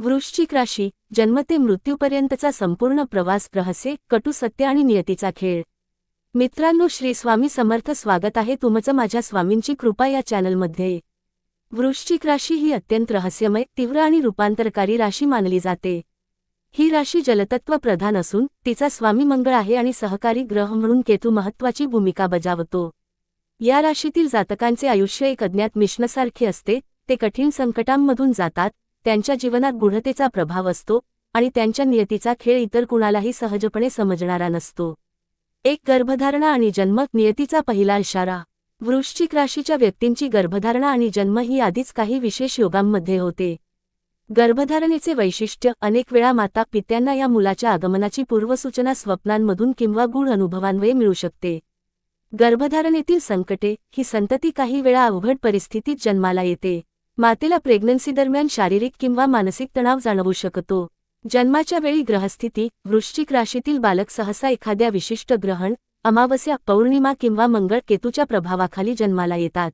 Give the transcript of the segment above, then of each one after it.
वृश्चिक राशी जन्म ते मृत्यूपर्यंतचा संपूर्ण प्रवास रहस्य कटू सत्य आणि नियतीचा खेळ. मित्रांनो श्री स्वामी समर्थ स्वागत आहे तुमचं माझ्या स्वामींची कृपा या चॅनलमध्ये. वृश्चिक राशी ही अत्यंत रहस्यमय तीव्र आणि रूपांतरकारी राशी मानली जाते. ही राशी जलतत्व प्रधान असून तिचा स्वामी मंगळ आहे आणि सहकारी ग्रह म्हणून केतू महत्वाची भूमिका बजावतो. या राशीतील जातकांचे आयुष्य एक अज्ञात मिशनसारखे असते ते कठीण संकटांमधून जातात त्यांच्या जीवनात गुढतेचा प्रभाव असतो आणि त्यांच्या नियतीचा खेळ इतर कुणालाही सहजपणे समजणारा नसतो. एक गर्भधारणा आणि जन्म नियतीचा पहिला इशारा. वृश्चिक राशीच्या व्यक्तींची गर्भधारणा आणि जन्म ही आधीच काही विशेष योगांमध्ये होते. गर्भधारणेचे वैशिष्ट्य अनेक वेळा माता पित्यांना या मुलाच्या आगमनाची पूर्वसूचना स्वप्नांमधून किंवा गूढ अनुभवांवे मिळू शकते. गर्भधारणेतील संकटे ही संतती काही वेळा अवघड परिस्थितीत जन्माला येते. मातेला प्रेग्नन्सी दरम्यान शारीरिक किंवा मानसिक तणाव जाणवू शकतो. जन्माच्या वेळी ग्रहस्थिती वृश्चिक राशीतील बालक सहसा एखाद्या विशिष्ट ग्रहण अमावस्या पौर्णिमा किंवा मंगळ केतूच्या प्रभावाखाली जन्माला येतात.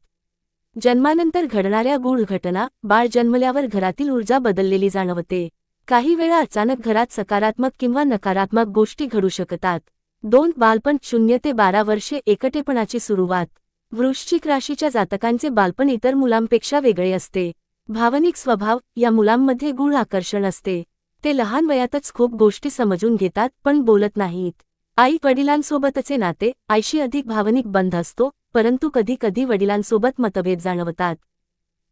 जन्मानंतर घडणाऱ्या गूढ घटना बाळ जन्मल्यावर घरातील ऊर्जा बदललेली जाणवते. काही वेळा अचानक घरात सकारात्मक किंवा नकारात्मक गोष्टी घडू शकतात. दोन बालपण शून्य ते बारा वर्षे एकटेपणाची सुरुवात. वृश्चिक राशीच्या जातकांचे बालपण इतर मुलांपेक्षा वेगळे असते. भावनिक स्वभाव या मुलांमध्ये गूढ आकर्षण असते. ते लहान वयातच खूप गोष्टी समजून घेतात पण बोलत नाहीत. आई वडिलांसोबतचे नाते आईशी अधिक भावनिक बंध असतो परंतु कधी कधी वडिलांसोबत मतभेद जाणवतात.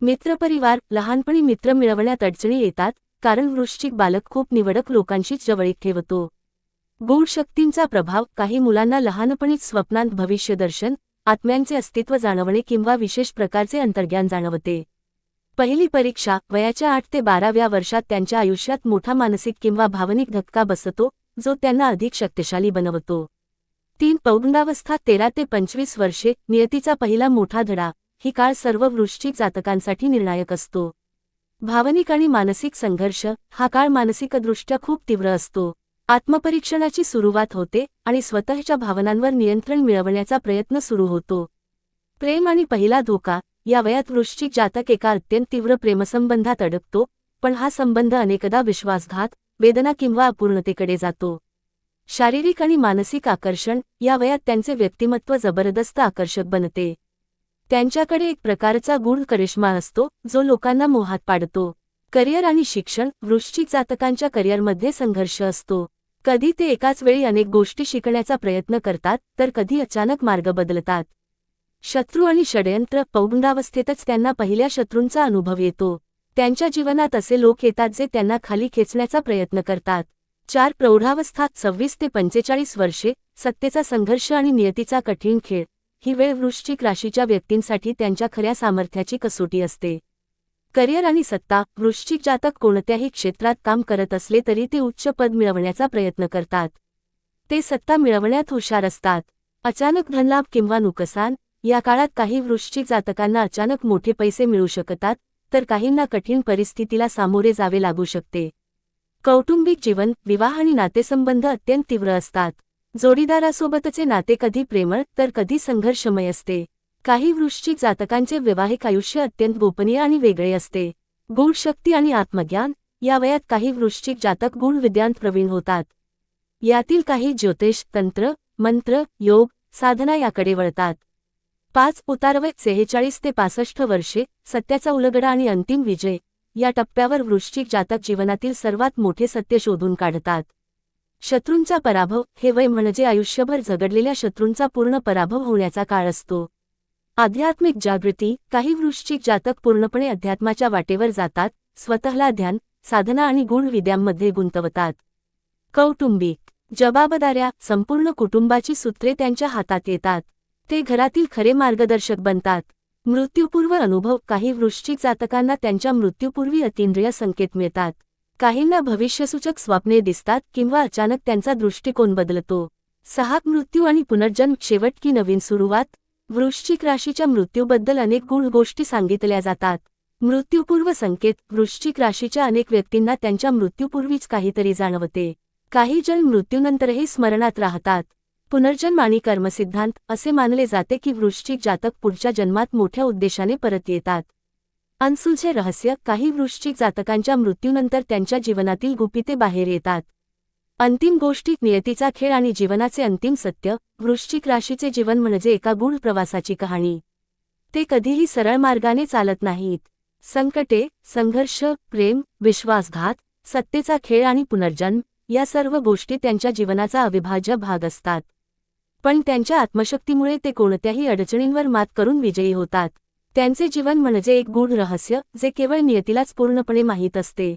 मित्रपरिवार लहानपणी मित्र मिळवण्यात अडचणी येतात कारण वृश्चिक बालक खूप निवडक लोकांशी जवळीक ठेवतो. गूढ शक्तींचा प्रभाव काही मुलांना लहानपणीच स्वप्नांत भविष्यदर्शन आत्म्यांचे अस्तित्व जाणवणे किंवा विशेष प्रकारचे अंतर्ज्ञान जाणवते. पहिली परीक्षा वयाच्या आठ ते बाराव्या वर्षात त्यांच्या आयुष्यात मोठा मानसिक किंवा भावनिक धक्का बसतो जो त्यांना अधिक शक्तिशाली बनवतो. तीन पौगंडावस्था तेरा ते पंचवीस वर्षे नियतीचा पहिला मोठा धडा ही काळ सर्व वृश्चिक जातकांसाठी निर्णायक असतो. भावनिक आणि मानसिक संघर्ष हा काळ मानसिकदृष्ट्या खूप तीव्र असतो. आत्मपरीक्षणाची सुरुवात होते आणि स्वतःच्या भावनांवर नियंत्रण मिळवण्याचा प्रयत्न सुरू होतो. प्रेम आणि पहिला धोका या वयात वृश्चिक जातक एका अत्यंत तीव्र प्रेमसंबंधात अडकतो पण हा संबंध अनेकदा विश्वासघात वेदना किंवा अपूर्णतेकडे जातो. शारीरिक आणि मानसिक आकर्षण या वयात त्यांचे व्यक्तिमत्व जबरदस्त आकर्षक बनते. त्यांच्याकडे एक प्रकारचा गूढ करिश्मा असतो जो लोकांना मोहात पाडतो. करिअर आणि शिक्षण वृश्चिक जातकांच्या करिअरमध्ये संघर्ष असतो. कधी ते एकाच वेळी अनेक गोष्टी शिकण्याचा प्रयत्न करतात तर कधी अचानक मार्ग बदलतात. शत्रू आणि षडयंत्र पौंडावस्थेतच त्यांना पहिल्या शत्रूंचा अनुभव येतो. त्यांच्या जीवनात असे लोक येतात जे त्यांना खाली खेचण्याचा प्रयत्न करतात. चार प्रौढावस्थात सव्वीस ते पंचेचाळीस वर्षे सत्तेचा संघर्ष आणि नियतीचा कठीण खेळ. ही वेळ वृश्चिक राशीच्या व्यक्तींसाठी त्यांच्या खऱ्या सामर्थ्याची कसोटी असते. करिअर आणि सत्ता वृश्चिक जातक कोणत्याही क्षेत्रात काम करत असले तरी ते उच्च पद मिळवण्याचा प्रयत्न करतात. ते सत्ता मिळवण्यात हुशार असतात. अचानक धनलाभ किंवा नुकसान या काळात काही वृश्चिक जातकांना अचानक मोठे पैसे मिळू शकतात तर काहींना कठीण परिस्थितीला सामोरे जावे लागू शकते. कौटुंबिक जीवन विवाह आणि नातेसंबंध अत्यंत तीव्र असतात. जोडीदारासोबतचे नाते कधी प्रेमळ तर कधी संघर्षमय असते. काही वृश्चिक जातकांचे वैवाहिक आयुष्य अत्यंत गोपनीय आणि वेगळे असते. गूढ शक्ती आणि आत्मज्ञान या वयात काही वृश्चिक जातक गुण विद्यांत प्रवीण होतात. यातील काही ज्योतिष तंत्र मंत्र योग साधना याकडे वळतात. पाच उतारवय सेहेचाळीस ते पासष्ट वर्षे सत्याचा उलगडा आणि अंतिम विजय या टप्प्यावर वृश्चिक जातक जीवनातील सर्वात मोठे सत्य शोधून काढतात. शत्रूंचा पराभव हे वय म्हणजे आयुष्यभर झगडलेल्या शत्रूंचा पूर्ण पराभव होण्याचा काळ असतो. आध्यात्मिक जागृती काही वृश्चिक जातक पूर्णपणे अध्यात्माच्या वाटेवर जातात स्वतःला ध्यान साधना आणि गुणविद्यांमध्ये गुंतवतात. कौटुंबिक जबाबदाऱ्या संपूर्ण कुटुंबाची सूत्रे त्यांच्या हातात येतात. ते घरातील खरे मार्गदर्शक बनतात. मृत्यूपूर्व अनुभव काही वृश्चिक जातकांना त्यांच्या मृत्यूपूर्वी अतिंद्रिय संकेत मिळतात. काहींना भविष्यसूचक स्वप्ने दिसतात किंवा अचानक त्यांचा दृष्टिकोन बदलतो. सहाक मृत्यू आणि पुनर्जन्म शेवट की नवीन सुरुवात? वृश्चिक राशीच्या मृत्यूबद्दल अनेक गुण गोष्टी सांगितल्या जातात. मृत्यूपूर्व संकेत वृश्चिक राशीच्या अनेक व्यक्तींना त्यांच्या मृत्यूपूर्वीच काहीतरी जाणवते. काही जण मृत्यूनंतरही स्मरणात राहतात. पुनर्जन्म आणि कर्मसिद्धांत असे मानले जाते की वृश्चिक जातक पुढच्या जन्मात मोठ्या उद्देशाने परत येतात. अनसुलझे रहस्य काही वृश्चिक जातकांच्या मृत्यूनंतर त्यांच्या जीवनातील गुपिते बाहेर येतात. अंतिम गोष्टी नियतीचा खेळ आणि जीवनाचे अंतिम सत्य वृश्चिक राशीचे जीवन म्हणजे एका गूढ प्रवासाची कहाणी. ते कधीही सरळ मार्गाने चालत नाहीत. संकटे संघर्ष प्रेम विश्वासघात सत्तेचा खेळ आणि पुनर्जन्म या सर्व गोष्टी त्यांच्या जीवनाचा अविभाज्य भाग असतात. पण त्यांच्या आत्मशक्तीमुळे ते कोणत्याही अडचणींवर मात करून विजयी होतात. त्यांचे जीवन म्हणजे एक गूढ रहस्य जे केवळ नियतीलाच पूर्णपणे माहीत असते.